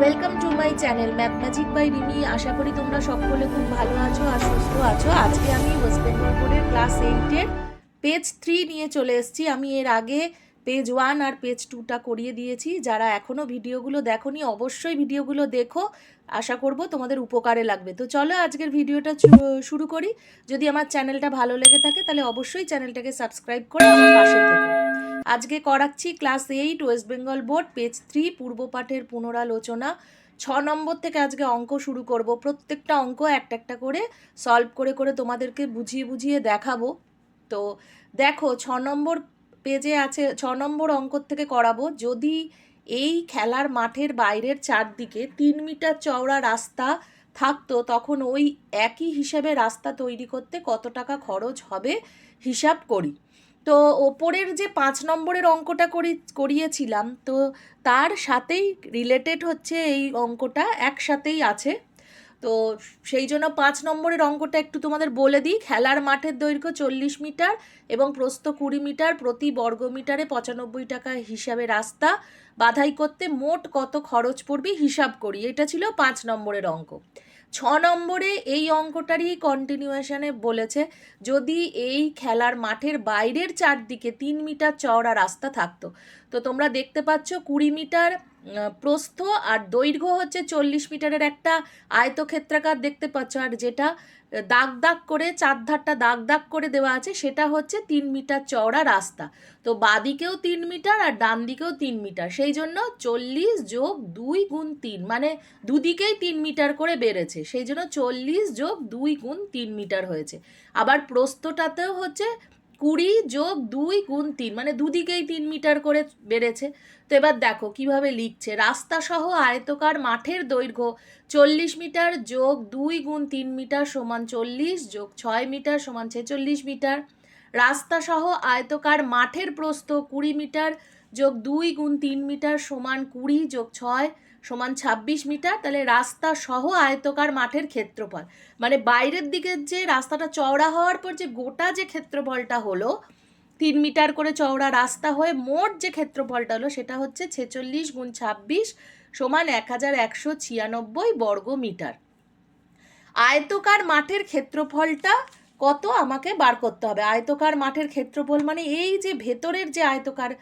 Welcome to my channel math magic by Rimi আশা করি তোমরা সকলে খুব ভালো আছো আর সুস্থ আছো। আজকে আমি ওয়েস্ট বেঙ্গল বোর্ডের ক্লাস এইটের পেজ থ্রি নিয়ে চলে এসেছি। আমি এর আগে পেজ ওয়ান আর পেজ টুটা করিয়ে দিয়েছি। যারা এখনও ভিডিওগুলো দেখোনি, অবশ্যই ভিডিওগুলো দেখো। আশা করব তোমাদের উপকারে লাগবে। তো চলো আজকের ভিডিওটা শুরু করি। যদি আমার চ্যানেলটা ভালো লেগে থাকে, তাহলে অবশ্যই চ্যানেলটাকে সাবস্ক্রাইব করে আমার পাশে থেকো। আজকে করাচ্ছি class eight, West Bengal board, page three, পূর্বপাঠের পুনরালোচনা। ছ নম্বর থেকে আজকে অঙ্ক শুরু করব। প্রত্যেকটা অঙ্ক একটা একটা করে সলভ করে করে তোমাদেরকে বুঝিয়ে বুঝিয়ে দেখাবো। তো দেখো, ছ নম্বর পেজে আছে, ছ নম্বর অঙ্ক থেকে করাবো। যদি এই খেলার মাঠের বাইরের চারদিকে তিন মিটার চওড়া রাস্তা থাকতো, তখন ওই একই হিসেবে রাস্তা তৈরি করতে কত টাকা খরচ হবে, হিসাব করি। তো ওপরের যে পাঁচ নম্বরের অঙ্কটা করি, করিয়েছিলাম, তো তার সাথেই রিলেটেড হচ্ছে এই অঙ্কটা, একসাথেই আছে। তো সেই জন্য পাঁচ নম্বরের অঙ্কটা একটু তোমাদের বলে দিই। খেলার মাঠের দৈর্ঘ্য চল্লিশ মিটার এবং প্রস্থ কুড়ি মিটার, প্রতি বর্গ মিটারে পঁচানব্বই টাকা হিসাবে রাস্তা। বাধাই করতে মোট কত খরচ পড়বে হিসাব করি। এটা ছিল পাঁচ নম্বরের অঙ্ক। ছ নম্বরে এই অঙ্কটারই কন্টিনিউয়েশনে বলেছে, যদি এই খেলার মাঠের বাইরের চারদিকে তিন মিটার চওড়া রাস্তা থাকতো, তো তোমরা দেখতে পাচ্ছ কুড়ি মিটার প্রস্থ আর দৈর্ঘ্য হচ্ছে চল্লিশ মিটারের একটা আয়তক্ষেত্রাকার দেখতে পাচ্ছ, আর যেটা দাগ দাগ করে চারধারটা দাগ দাগ করে দেওয়া আছে, সেটা হচ্ছে তিন মিটার চওড়া রাস্তা। তো বাদিকেও তিন মিটার আর ডান দিকেও তিন মিটার, সেই জন্য চল্লিশ যোগ দুই গুণ তিন মানে দুদিকেই তিন মিটার করে বেড়েছে, সেই জন্য চল্লিশ যোগ দুই গুণ তিন মিটার হয়েছে। আবার প্রস্থটাতেও হচ্ছে কুড়ি যোগ দুই গুণ তিন মানে দুদিকেই তিন মিটার করে বেড়েছে। তো এবার দেখো কীভাবে লিখছে। রাস্তা সহ আয়তকার মাঠের দৈর্ঘ্য চল্লিশ মিটার যোগ দুই গুণ তিন মিটার সমান চল্লিশ যোগ ছয় মিটার সমান ছেচল্লিশ মিটার। রাস্তা সহ আয়তকার মাঠের প্রস্থ কুড়ি মিটার যোগ দুই গুণ তিন মিটার সমান কুড়ি যোগ ছয় সমান ছাব্বিশ মিটার, তাহলে রাস্তা সহ আয়তকার মাঠের ক্ষেত্রফল। মানে বাইরের দিকের যে রাস্তাটা চওড়া হওয়ার পর যে গোটা যে ক্ষেত্রফলটা হলো, তিন মিটার করে চওড়া রাস্তা হয়ে মোট যে ক্ষেত্রফলটা হলো, সেটা হচ্ছে ছেচল্লিশ গুণ ছাব্বিশ সমান এক হাজার একশো ছিয়ানব্বই বর্গ মিটার। আয়তকার মাঠের ক্ষেত্রফলটা কত? আমাকে বার করতে হবে। আয়তকার মাঠের ক্ষেত্রফল মানে এই যে ভেতরের যে আয়তকার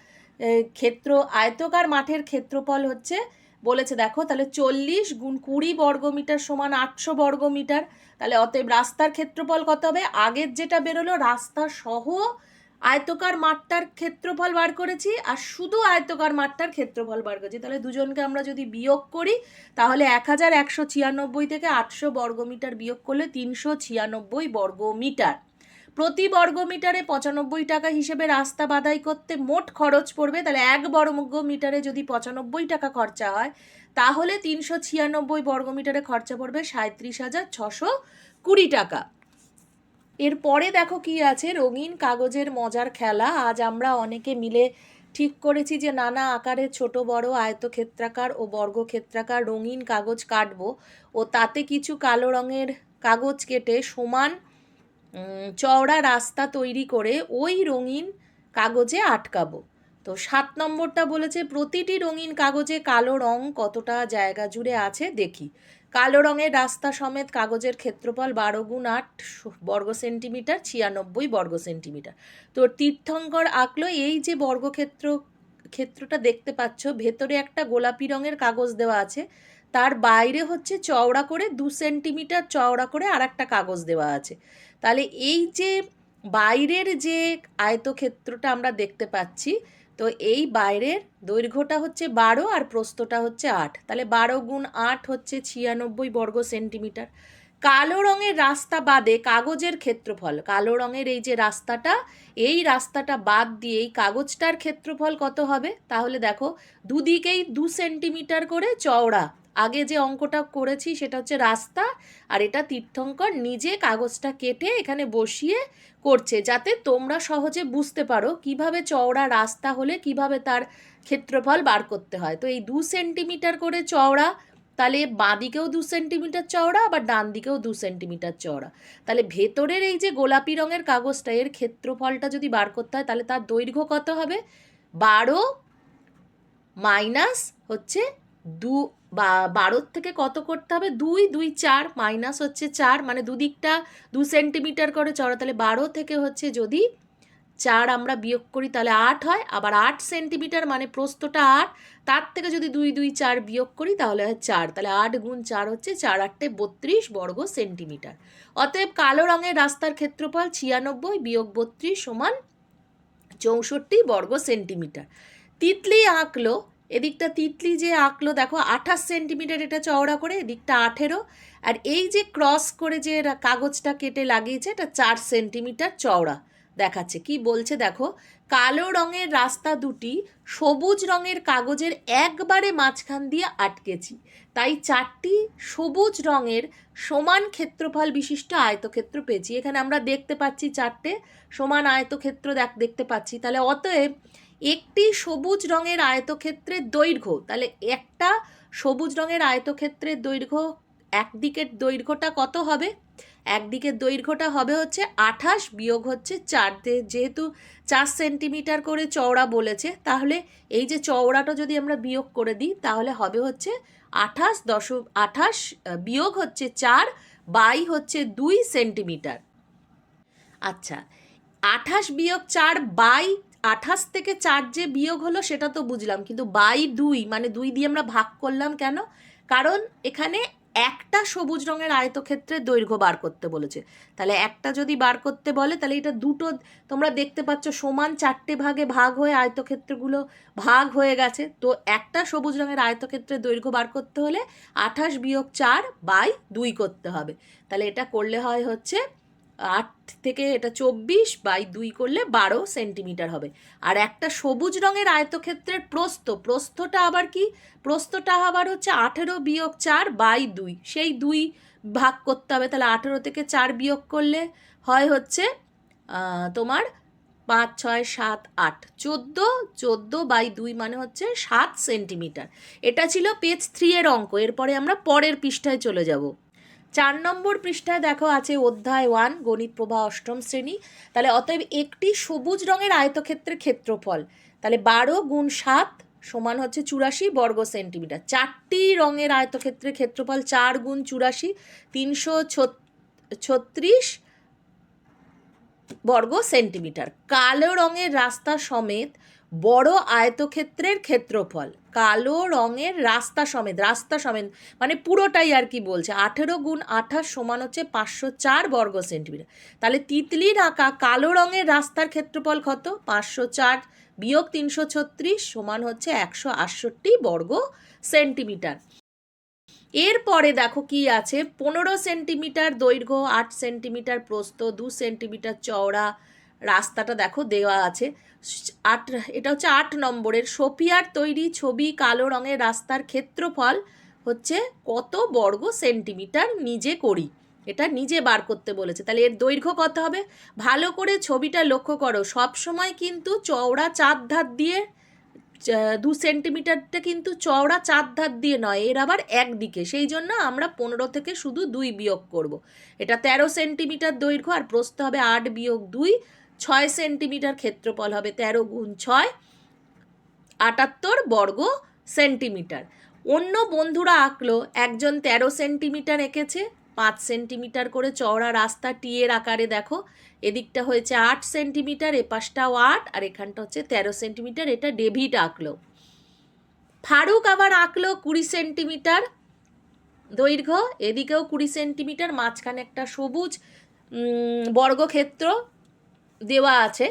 ক্ষেত্র, আয়তকার মাঠের ক্ষেত্রফল হচ্ছে বলেছে, দেখো, তাহলে চল্লিশ গুণ কুড়ি বর্গমিটার সমান আটশো বর্গমিটার, তাহলে অতএব রাস্তার ক্ষেত্রফল কত হবে? আগের যেটা বেরোলো, রাস্তা সহ আয়তকার মাঠটার ক্ষেত্রফল বার করেছি, আর শুধু আয়তকার মাঠটার ক্ষেত্রফল বার করেছি। তাহলে দুজনকে আমরা যদি বিয়োগ করি, তাহলে এক হাজার একশো ছিয়ানব্বই থেকে আটশো বর্গমিটার বিয়োগ করলে তিনশো ছিয়ানব্বই বর্গ মিটার প্রতি বর্গ মিটারে পঁচানব্বই টাকা হিসেবে রাস্তা বাদাই করতে মোট খরচ পড়বে, তাহলে এক বর্গ মিটারে যদি পঁচানব্বই টাকা খরচা হয়, তাহলে তিনশো ছিয়ানব্বই বর্গ মিটারে খরচা পড়বে সাঁত্রিশ হাজার ছশো কুড়ি টাকা। এরপরে দেখো কি আছে, রঙিন কাগজের মজার খেলা। আজ আমরা অনেকে মিলে ঠিক করেছি যে নানা আকারের ছোট, বড়, আয়তক্ষেত্রাকার ও বর্গক্ষেত্রাকার রঙিন কাগজ কাটবো ও তাতে কিছু কালো রঙের কাগজ কেটে সমান চওড়া রাস্তা তৈরি করে ওই রঙিন কাগজে আটকাবো। তো সাত নম্বরটা বলেছে, প্রতিটি রঙিন কাগজে কালো রং কতটা জায়গা জুড়ে আছে দেখি। কালো রঙের রাস্তা সমেত কাগজের ক্ষেত্রফল বারো গুণ আট বর্গ সেন্টিমিটার, ছিয়ানব্বই বর্গ সেন্টিমিটার। তো তীর্থঙ্কর আঁকলো, এই যে বর্গক্ষেত্র, ক্ষেত্রটা দেখতে পাচ্ছ, ভেতরে একটা গোলাপি রঙের কাগজ দেওয়া আছে তার বাইরে হচ্ছে চওড়া করে দু সেন্টিমিটার চওড়া করে আর একটা কাগজ দেওয়া আছে। তাহলে এই যে বাইরের যে আয়তক্ষেত্রটা আমরা দেখতে পাচ্ছি, তো এই বাইরের দৈর্ঘ্যটা হচ্ছে বারো আর প্রস্থটা হচ্ছে আট। তাহলে বারো গুণ আট হচ্ছে ছিয়ানব্বই বর্গ সেন্টিমিটার। কালো রঙের রাস্তা বাদে কাগজের ক্ষেত্রফল, কালো রঙের এই যে রাস্তাটা, এই রাস্তাটা বাদ দিয়ে এই কাগজটার ক্ষেত্রফল কত হবে? তাহলে দেখো, দুদিকেই দু সেন্টিমিটার করে চওড়া আগে যে অঙ্কটা করেছি সেটা হচ্ছে রাস্তা আর এটা তীর্থঙ্কর নিজে কাগজটা কেটে এখানে বসিয়ে করছে যাতে তোমরা সহজে বুঝতে পারো কীভাবে চওড়া রাস্তা হলে কীভাবে তার ক্ষেত্রফল বার করতে হয়। তো এই দু সেন্টিমিটার করে চওড়া, তাহলে বাঁদিকেও দু সেন্টিমিটার চওড়া, আবার ডান দিকেও দু সেন্টিমিটার চওড়া। তাহলে ভেতরের এই যে গোলাপি রঙের কাগজটা, এর ক্ষেত্রফলটা যদি বার করতে হয়, তাহলে তার দৈর্ঘ্য কত হবে? বারো মাইনাস হচ্ছে দু বা বারোর থেকে কত করতে হবে? দুই দুই, চার, মাইনাস হচ্ছে চার মানে দুদিকটা দু সেন্টিমিটার করে চড়া। তাহলে বারো থেকে হচ্ছে যদি চার আমরা বিয়োগ করি, তাহলে আট হয়। আবার আট সেন্টিমিটার মানে প্রস্থটা আট, তার থেকে যদি দুই দুই, চার বিয়োগ করি, তাহলে হয় চার। তাহলে আট গুণ চার হচ্ছে চার আটটে বত্রিশ বর্গ সেন্টিমিটার। অতএব কালো রঙের রাস্তার ক্ষেত্রফল ছিয়ানব্বই বিয়োগ বত্রিশ সমান চৌষট্টি বর্গ সেন্টিমিটার। তিতলি আঁকলো এদিকটা তিতলি যে আঁকলো, দেখো, আঠাশ সেন্টিমিটার এটা চওড়া করে, এদিকটা আঠেরো। আর এই যে ক্রস করে যে কাগজটা কেটে লাগিয়েছে, এটা চার সেন্টিমিটার চওড়া দেখাচ্ছে। কি বলছে দেখো, কালো রঙের রাস্তা দুটি সবুজ রঙের কাগজের একবারে মাঝখান দিয়ে আটকেছি। তাই চারটি সবুজ রঙের সমান ক্ষেত্রফল বিশিষ্ট আয়তক্ষেত্র পেয়েছি। এখানে আমরা দেখতে পাচ্ছি চারটে সমান আয়তক্ষেত্র দেখ, দেখতে পাচ্ছি। তাহলে অতএব একটি সবুজ রঙের আয়তক্ষেত্রের দৈর্ঘ্য, তাহলে একটা সবুজ রঙের আয়তক্ষেত্রের দৈর্ঘ্য একদিকের দৈর্ঘ্যটা কত হবে? একদিকের দৈর্ঘ্যটা হবে হচ্ছে আঠাশ, বিয়োগ হচ্ছে চার। যেহেতু চার সেন্টিমিটার করে চওড়া বলেছে, তাহলে এই যে চওড়াটা যদি আমরা বিয়োগ করে দিই, তাহলে হবে হচ্ছে আঠাশ দশ আঠাশ বিয়োগ হচ্ছে চার, বাই হচ্ছে দুই সেন্টিমিটার। আচ্ছা আঠাশ বিয়োগ চার, বাই আঠাশ থেকে চার যে বিয়োগ হলো, সেটা তো বুঝলাম। কিন্তু বাই দুই মানে দুই দিয়ে আমরা ভাগ করলাম কেন? কারণ এখানে একটা সবুজ রঙের আয়তক্ষেত্রে দৈর্ঘ্য বার করতে বলেছে। তাহলে একটা যদি বার করতে বলে, তাহলে এটা দুটো, তোমরা দেখতে পাচ্ছ সমান চারটে ভাগে ভাগ হয়ে আয়তক্ষেত্রগুলো ভাগ হয়ে গেছে। তো একটা সবুজ রঙের আয়তক্ষেত্রে দৈর্ঘ্য বার করতে হলে আঠাশ বিয়োগ চার বাই দুই করতে হবে। তাহলে এটা করলে হয় হচ্ছে আট থেকে এটা চব্বিশ বাই দুই করলে বারো সেন্টিমিটার হবে। আর একটা সবুজ রঙের আয়তক্ষেত্রের প্রস্থ, প্রস্থটা আবার কি? প্রস্থটা আবার হচ্ছে আঠেরো বিয়োগ চার বাই দুই। সেই দুই ভাগ করতে হবে, তাহলে আঠেরো থেকে চার বিয়োগ করলে হয় হচ্ছে তোমার পাঁচ, ছয়, সাত, আট। চোদ্দ চোদ্দ বাই দুই মানে হচ্ছে সাত সেন্টিমিটার। এটা ছিল পেজ থ্রি এর অঙ্ক, এরপরে আমরা পরের পৃষ্ঠায় চলে যাব। চার নম্বর পৃষ্ঠায় দেখো আছে অধ্যায় ওয়ান, গণিত প্রভা অষ্টম শ্রেণি। তাহলে অতএব একটি সবুজ রঙের আয়তক্ষেত্রের ক্ষেত্রফল, তাহলে বারো গুণ সাত সমান হচ্ছে চুরাশি বর্গ সেন্টিমিটার। চারটি রঙের আয়তক্ষেত্রের ক্ষেত্রফল চার গুণ চুরাশি, তিনশো ছত্রিশ বর্গ সেন্টিমিটার। কালো রঙের রাস্তা সমেত বড় আয়তক্ষেত্রের ক্ষেত্রফল। কালো রঙের রাস্তা সমেত রাস্তা সমেত মানে পুরোটাই আর কি বলছে। আঠেরো গুণ আঠাশ সমান হচ্ছে পাঁচশো চার বর্গ সেন্টিমিটার। তাহলে তিতলির আঁকা কালো রঙের রাস্তার ক্ষেত্রফল কত? পাঁচশো চার বিয়োগ তিনশো ছত্রিশ সমান হচ্ছে একশো আটষট্টি বর্গ সেন্টিমিটার। এরপরে দেখো কি আছে, পনেরো সেন্টিমিটার দৈর্ঘ্য, আট সেন্টিমিটার প্রস্থ, দু সেন্টিমিটার চওড়া রাস্তাটা দেখো দেওয়া আছে। আট, এটা হচ্ছে আট নম্বরের। সোফিয়ার তৈরি ছবি কালো রঙের রাস্তার ক্ষেত্রফল হচ্ছে কত বর্গ সেন্টিমিটার? নিজে করি। এটা নিজে বার করতে বলেছে। তাহলে এর দৈর্ঘ্য কত হবে? ভালো করে ছবিটা লক্ষ্য করো। সব সময় কিন্তু চওড়া চার ধার দিয়ে দু সেন্টিমিটারটা কিন্তু চওড়া চার ধার দিয়ে নয়, এর আবার একদিকে। সেই জন্য আমরা পনেরো থেকে শুধু দুই বিয়োগ করব। এটা তেরো সেন্টিমিটার দৈর্ঘ্য, আর প্রস্থ হবে আট বিয়োগ দুই। ছয় সেন্টিমিটার ক্ষেত্রফল হবে তেরো গুণ ছয়, আটাত্তর বর্গ সেন্টিমিটার। অন্য বন্ধুরা আঁকলো, একজন তেরো সেন্টিমিটার এঁকেছে, পাঁচ সেন্টিমিটার করে চওড়া রাস্তা টিয়ের আকারে দেখো, এদিকটা হয়েছে আট সেন্টিমিটার, এপাশটাও আট, আর এখানটা হচ্ছে তেরো সেন্টিমিটার, এটা ডেভিড আঁকলো। ফারুক আবার আঁকলো কুড়ি সেন্টিমিটার দৈর্ঘ্য, এদিকেও কুড়ি সেন্টিমিটার, মাঝখানে একটা সবুজ বর্গক্ষেত্র দেওয়া আছে।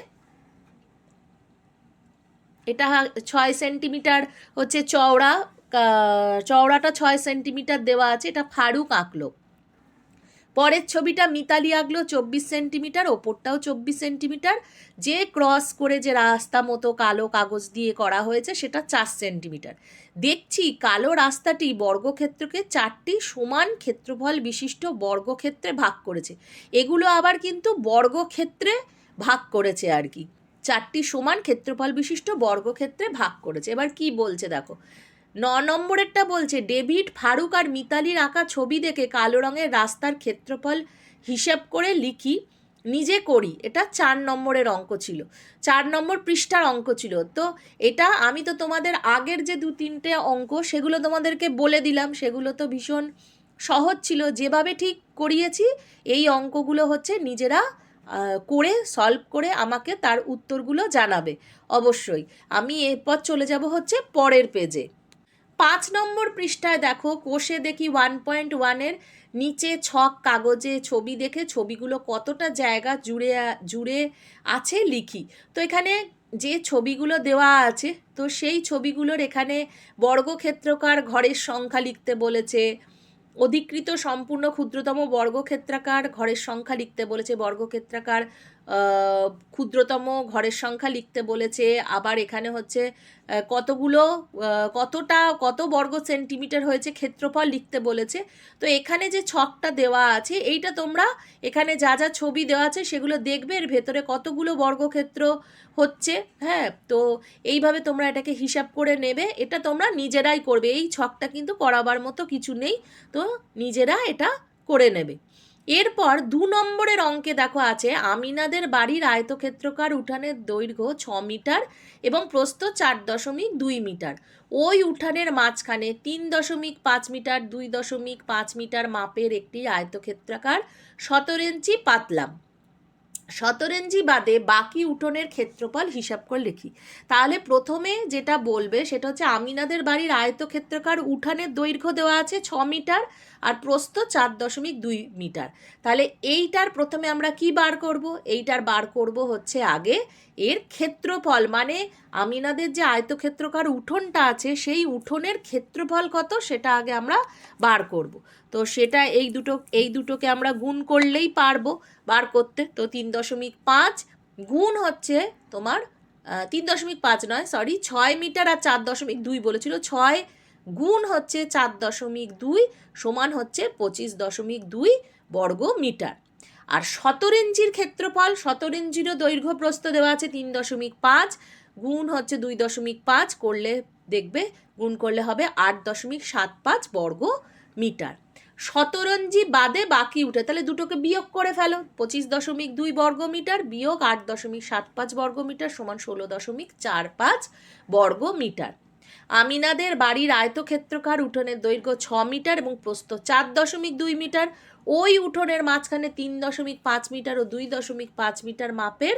এটা ছয় সেন্টিমিটার হচ্ছে চওড়া চওড়াটা ছয় সেন্টিমিটার দেওয়া আছে, এটা ফারুক আঁকলো। পরের ছবিটা মিতালি আঁকলো, চব্বিশ সেন্টিমিটার, ওপরটাও চব্বিশ সেন্টিমিটার। যে ক্রস করে যে রাস্তা মতো কালো কাগজ দিয়ে করা হয়েছে, সেটা চার সেন্টিমিটার। দেখছি কালো রাস্তাটি বর্গক্ষেত্রকে চারটি সমান ক্ষেত্রফল বিশিষ্ট বর্গক্ষেত্রে ভাগ করেছে। এগুলো আবার কিন্তু বর্গক্ষেত্রে ভাগ করেছে আর কি। চারটি সমান ক্ষেত্রফল বিশিষ্ট বর্গক্ষেত্রে ভাগ করেছে। এবার কি বলছে দেখো। ন নম্বরেরটা বলছে, ডেভিড, ফারুক আর মিতালির আঁকা ছবি দেখে কালো রঙের রাস্তার ক্ষেত্রফল হিসেব করে লিখি, নিজে করি। এটা চার নম্বরের অঙ্ক ছিল। চার নম্বর পৃষ্ঠার অঙ্ক ছিল। তো এটা আমি তো তোমাদের আগের যে দু তিনটে অঙ্ক, সেগুলো তোমাদেরকে বলে দিলাম। সেগুলো তো ভীষণ সহজ ছিল। যেভাবে ঠিক করিয়েছি, এই অঙ্কগুলো হচ্ছে নিজেরা করে সলভ করে আমাকে তার উত্তরগুলো জানাবে। অবশ্যই, আমি এরপর চলে যাব হচ্ছে পরের পেজে পাঁচ নম্বর পৃষ্ঠায় দেখো, কোষে দেখি ওয়ান পয়েন্ট ওয়ানের নিচে ছক কাগজে ছবি দেখে ছবিগুলো কতটা জায়গা জুড়ে জুড়ে আছে লিখি। তো এখানে যে ছবিগুলো দেওয়া আছে, তো সেই ছবিগুলোর এখানে বর্গক্ষেত্রকার ঘরের সংখ্যা লিখতে বলেছে অধিকৃত সম্পূর্ণ ক্ষুদ্রতম বর্গক্ষেত্রাকার ঘরের সংখ্যা লিখতে বলেছে বর্গক্ষেত্রাকার ক্ষুদ্রতম ঘরের সংখ্যা লিখতে বলেছে। আবার এখানে হচ্ছে কতগুলো কতটা, কত বর্গ সেন্টিমিটার হয়েছে ক্ষেত্রফল লিখতে বলেছে। তো এখানে যে ছকটা দেওয়া আছে, এইটা তোমরা এখানে যা যা ছবি দেওয়া আছে সেগুলো দেখবে। এর ভেতরে কতগুলো বর্গক্ষেত্র হচ্ছে হ্যাঁ? তো এইভাবে তোমরা এটাকে হিসাব করে নেবে। এটা তোমরা নিজেরাই করবে। এই ছকটা কিন্তু করাবার মতো কিছু নেই। তো নিজেরা এটা করে নেবে। এরপর দু নম্বরের অঙ্কে দেখো আছে, আমিনাদের বাড়ির আয়তক্ষেত্রকার উঠানের দৈর্ঘ্য ছ মিটার এবং প্রস্থ চার দশমিক দুই মিটার। ওই উঠানের মাঝখানে তিন দশমিক পাঁচ মিটার, দুই দশমিক পাঁচ মিটার মাপের একটি আয়তক্ষেত্রাকার সতেরো ইঞ্চি পাতলাম শতরেঞ্জি বাদে বাকি উঠোনের ক্ষেত্রফল হিসাব করে লিখি। তাহলে প্রথমে যেটা বলবে সেটা হচ্ছে, আমিনাদের বাড়ির আয়তক্ষেত্রকার উঠানের দৈর্ঘ্য দেওয়া আছে ছ মিটার আর প্রস্থ চার দশমিক দুই মিটার। তাহলে এইটার প্রথমে আমরা কি বার করব? এইটার বার করব হচ্ছে আগে এর ক্ষেত্রফল মানে আমিনাদের যে আয়তক্ষেত্রকার উঠোনটা আছে, সেই উঠোনের ক্ষেত্রফল কত সেটা আগে আমরা বার করব। তো সেটা এই দুটো, এই দুটোকে আমরা গুণ করলেই পারব বার করতে। তো তিন দশমিক পাঁচ গুণ হচ্ছে তোমার তিন দশমিক পাঁচ নয় সরি ছয় মিটার আর চার দশমিক দুই বলেছিল, ছয় গুণ হচ্ছে চার দশমিক দুই সমান হচ্ছে পঁচিশ দশমিক দুই বর্গ মিটার। আর সতেরো ইঞ্চির ক্ষেত্রফল সতেরো ইঞ্চিরও দৈর্ঘ্য প্রস্থ দেওয়া আছে তিন দশমিক পাঁচ, গুণ হচ্ছে দুই দশমিক পাঁচ করলে দেখবে, গুণ করলে হবে আট দশমিক সাত পাঁচ বর্গ মিটার। শতরঞ্জি বাদে বাকি উঠে, তাহলে দুটোকে বিয়োগ করে ফেলো, পঁচিশ দশমিক দুই বর্গ মিটার বিয়োগ আট দশমিক সাত পাঁচ বর্গ মিটার সমান ষোলো দশমিক চার পাঁচ বর্গ মিটার। আমিনাদের বাড়ির আয়তক্ষেত্রকার উঠোনের দৈর্ঘ্য ছ মিটার এবং প্রস্থ চার দশমিক দুই মিটার। ওই উঠোনের মাঝখানে তিন দশমিক পাঁচ মিটার ও দুই দশমিক পাঁচ মিটার মাপের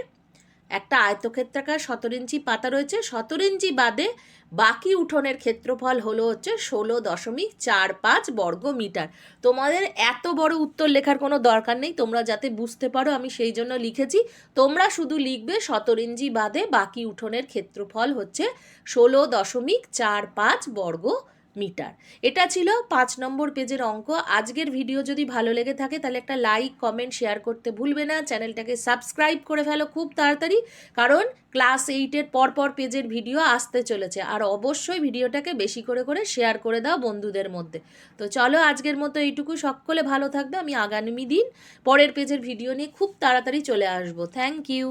একটা আয়তক্ষেত্রাকার সতেরো ইঞ্চি পাতা রয়েছে। সতেরো ইঞ্চি বাদে বাকি উঠোনের ক্ষেত্রফল হলো হচ্ছে ষোলো দশমিক চার পাঁচ বর্গ মিটার। তোমাদের এত বড় উত্তর লেখার কোনো দরকার নেই, তোমরা যাতে বুঝতে পারো, আমি সেই জন্য লিখেছি। তোমরা শুধু লিখবে সতেরো ইঞ্চি বাদে বাকি উঠোনের ক্ষেত্রফল হচ্ছে ষোলো দশমিক চার পাঁচ বর্গ মিটার। এটা ছিল পাঁচ নম্বর পেজের অঙ্ক। আজকের ভিডিও যদি ভালো লেগে থাকে, তাহলে একটা লাইক কমেন্ট শেয়ার করতে ভুলবে না। চ্যানেলটাকে সাবস্ক্রাইব করে ফেলো খুব তাড়াতাড়ি, কারণ ক্লাস এইটের পরপর পেজের ভিডিও আসতে চলেছে। আর অবশ্যই ভিডিওটাকে বেশি করে করে শেয়ার করে দাও বন্ধুদের মধ্যে। তো চলো আজকের মতো এইটুকু। সকলে ভালো থাকবে। আমি আগামী দিন পরের পেজের ভিডিও নিয়ে খুব তাড়াতাড়ি চলে আসব। Thank you